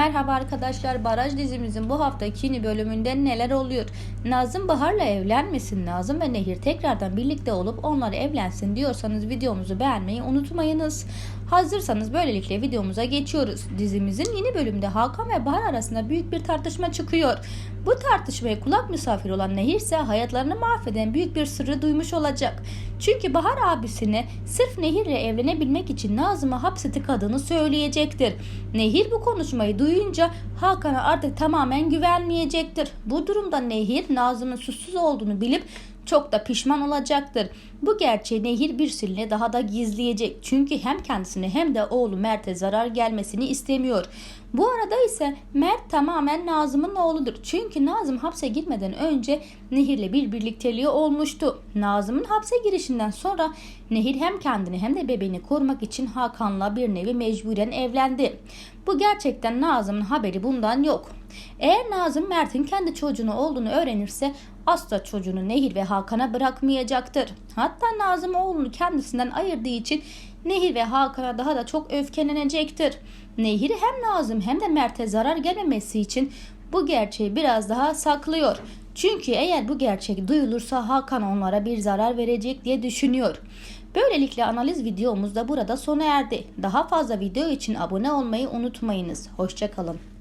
Merhaba arkadaşlar Baraj dizimizin bu haftaki yeni bölümünde neler oluyor? Nazım Bahar'la evlenmesin Nazım ve Nehir tekrardan birlikte olup onları evlensin diyorsanız videomuzu beğenmeyi unutmayınız. Hazırsanız böylelikle videomuza geçiyoruz. Dizimizin yeni bölümde Hakan ve Bahar arasında büyük bir tartışma çıkıyor. Bu tartışmaya kulak misafir olan Nehir ise hayatlarını mahveden büyük bir sırrı duymuş olacak. Çünkü Bahar abisine sırf Nehir'le evlenebilmek için Nazım'ı hapse tıkadığını söyleyecektir. Nehir bu konuşmayı duyunca Hakan'a artık tamamen güvenmeyecektir. Bu durumda Nehir Nazım'ın suçsuz olduğunu bilip çok da pişman olacaktır. Bu gerçeği Nehir bir süre daha da gizleyecek. Çünkü hem kendisine hem de oğlu Mert'e zarar gelmesini istemiyor. Bu arada ise Mert tamamen Nazım'ın oğludur. Çünkü Nazım hapse girmeden önce Nehir'le bir birlikteliği olmuştu. Nazım'ın hapse girişinden sonra Nehir hem kendini hem de bebeğini korumak için Hakan'la bir nevi mecburen evlendi. Bu gerçekten Nazım'ın haberi bundan yok. Eğer Nazım Mert'in kendi çocuğunu olduğunu öğrenirse asla çocuğunu Nehir ve Hakan'a bırakmayacaktır. Hatta Nazım oğlunu kendisinden ayırdığı için Nehir ve Hakan'a daha da çok öfkelenecektir. Nehir hem Nazım hem de Mert'e zarar gelmemesi için bu gerçeği biraz daha saklıyor. Çünkü eğer bu gerçek duyulursa Hakan onlara bir zarar verecek diye düşünüyor. Böylelikle analiz videomuz da burada sona erdi. Daha fazla video için abone olmayı unutmayınız. Hoşçakalın.